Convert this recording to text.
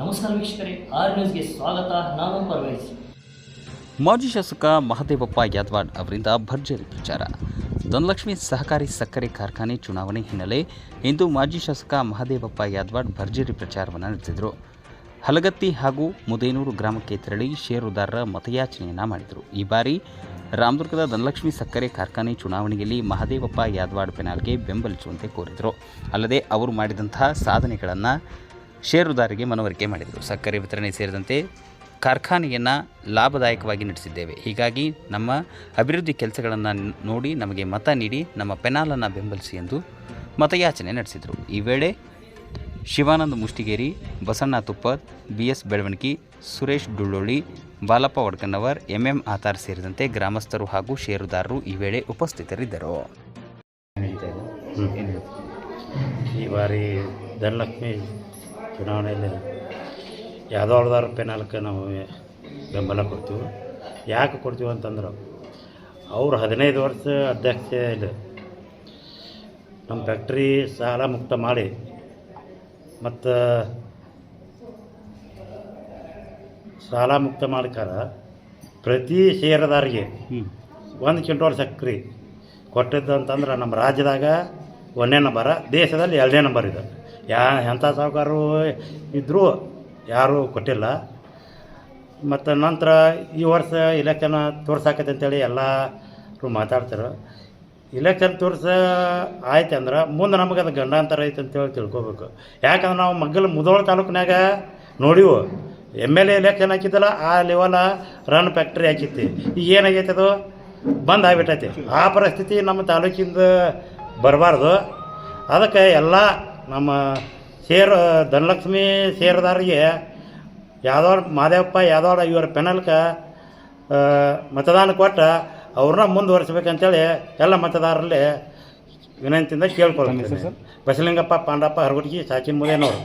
ನಮಸ್ಕಾರ ವೀಕ್ಷಕರೇ, ಆರ್ ನ್ಯೂಸ್ಗೆ ಸ್ವಾಗತ. ನಾನು ಪರ್ವೇಶ್ ಮಾಜಿ ಶಾಸಕ ಮಹದೇವಪ್ಪ ಯಾದವಾಡ್ ಅವರಿಂದ ಭರ್ಜರಿ ಪ್ರಚಾರ. ಧನಲಕ್ಷ್ಮಿ ಸಹಕಾರಿ ಸಕ್ಕರೆ ಕಾರ್ಖಾನೆ ಚುನಾವಣೆ ಹಿನ್ನೆಲೆ ಇಂದು ಮಾಜಿ ಶಾಸಕ ಮಹದೇವಪ್ಪ ಯಾದವಾಡ್ ಭರ್ಜರಿ ಪ್ರಚಾರವನ್ನು ನಡೆಸಿದರು. ಹಲಗತ್ತಿ ಹಾಗೂ ಮುದೇನೂರು ಗ್ರಾಮಕ್ಕೆ ತೆರಳಿ ಷೇರುದಾರರ ಮತಯಾಚನೆಯನ್ನು ಮಾಡಿದರು. ಈ ಬಾರಿ ರಾಮದುರ್ಗದ ಧನಲಕ್ಷ್ಮಿ ಸಕ್ಕರೆ ಕಾರ್ಖಾನೆ ಚುನಾವಣೆಯಲ್ಲಿ ಮಹದೇವಪ್ಪ ಯಾದವಾಡ್ ಪೆನಾಲ್ಗೆ ಬೆಂಬಲಿಸುವಂತೆ ಕೋರಿದರು. ಅಲ್ಲದೆ ಅವರು ಮಾಡಿದಂತಹ ಸಾಧನೆಗಳನ್ನು ಷೇರುದಾರರಿಗೆ ಮನವರಿಕೆ ಮಾಡಿದರು. ಸಕ್ಕರೆ ವಿತರಣೆ ಸೇರಿದಂತೆ ಕಾರ್ಖಾನೆಯನ್ನು ಲಾಭದಾಯಕವಾಗಿ ನಡೆಸಿದ್ದೇವೆ. ಹೀಗಾಗಿ ನಮ್ಮ ಅಭಿವೃದ್ಧಿ ಕೆಲಸಗಳನ್ನು ನೋಡಿ ನಮಗೆ ಮತ ನೀಡಿ ನಮ್ಮ ಪೆನಾಲನ್ನು ಬೆಂಬಲಿಸಿ ಎಂದು ಮತಯಾಚನೆ ನಡೆಸಿದರು. ಈ ವೇಳೆ Shivananda Mushtigeri, Basanna Tuppad B S Belavanige, Suresh Dullolli, Balappa Vadkannavar M M Atar ಸೇರಿದಂತೆ ಗ್ರಾಮಸ್ಥರು ಹಾಗೂ ಷೇರುದಾರರು ಈ ವೇಳೆ ಉಪಸ್ಥಿತರಿದ್ದರು. ಈ ಬಾರಿ ಧನಲಕ್ಷ್ಮಿ ಚುನಾವಣೆಯಲ್ಲಿ ಯಾವ್ದಾರ ರೂಪಾಯಿ ನಾಲ್ಕು ನಾವು ಬೆಂಬಲ ಕೊಡ್ತೀವಿ. ಯಾಕೆ ಕೊಡ್ತೀವಿ ಅಂತಂದ್ರೆ ಅವ್ರು ಹದಿನೈದು ವರ್ಷ ಅಧ್ಯಕ್ಷ ಇಲ್ಲಿ ನಮ್ಮ ಫ್ಯಾಕ್ಟ್ರಿ ಸಾಲ ಮುಕ್ತ ಮಾಡಿ ಮತ್ತು ಸಾಲ ಮುಕ್ತ ಮಾಡ್ಕಾರ ಪ್ರತಿ ಷೇರದಾರಿಗೆ ಒಂದು ಕ್ವಿಂಟೋಲ್ ಸಕ್ರೆ ಕೊಟ್ಟಿದ್ದು ಅಂತಂದ್ರೆ ನಮ್ಮ ರಾಜ್ಯದಾಗ ಒಂದನೇ ನಂಬರ ದೇಶದಲ್ಲಿ ಎರಡನೇ ನಂಬರ್ ಇದೆ. ಯಾ ಎಂಥ ಸಾಹುಕಾರರು ಇದ್ದರೂ ಯಾರೂ ಕೊಟ್ಟಿಲ್ಲ. ಮತ್ತು ನಂತರ ಈ ವರ್ಷ ಇಲೆಕ್ಷನ್ ತೋರ್ಸಾಕತ್ತೆ ಅಂತೇಳಿ ಎಲ್ಲರೂ ಮಾತಾಡ್ತಾರೆ. ಇಲೆಕ್ಷನ್ ತೋರ್ಸ ಆಯ್ತು ಅಂದ್ರೆ ಮುಂದೆ ನಮಗೆ ಅದು ಗಂಡಾಂತರ ಐತೆ ಅಂತೇಳಿ ತಿಳ್ಕೊಬೇಕು. ಯಾಕಂದ್ರೆ ನಾವು ಮಗ್ಗಲ ಮುದೋಳ ತಾಲೂಕಿನಾಗ ನೋಡಿವು. ಎಂ ಎಲ್ ಎ ಎಲೆಕ್ಷನ್ ಹಾಕಿದ್ದಲ್ಲ ಆ ಲೆವೆಲ ರನ್ ಫ್ಯಾಕ್ಟ್ರಿ ಹಾಕಿತ್ತು ಈಗ ಏನಾಗೈತೆ ಅದು? ಬಂದ್ ಆಗಿಬಿಟ್ಟೈತಿ. ಆ ಪರಿಸ್ಥಿತಿ ನಮ್ಮ ತಾಲೂಕಿಂದ ಬರಬಾರ್ದು. ಅದಕ್ಕೆ ಎಲ್ಲ ನಮ್ಮ ಸೇರ್ ಧನಲಕ್ಷ್ಮಿ ಷೇರುದಾರರಿಗೆ ಯಾವ್ದೋ ಮಾದೇವಪ್ಪ ಯಾವ್ದೋ ಇವರ ಪೆನಲ್ಕ ಮತದಾನ ಕೊಟ್ಟ ಅವ್ರನ್ನ ಮುಂದುವರಿಸ್ಬೇಕಂತೇಳಿ ಎಲ್ಲ ಮತದಾರರಲ್ಲಿ ವಿನಂತಿಯಿಂದ ಕೇಳ್ಕೊಳ್ತೀನಿ. ಬಸಲಿಂಗಪ್ಪ ಪಾಂಡಪ್ಪ ಹರಗುಡ್ಗಿ ಸಾಕಿನ ಮುದೇನವರು.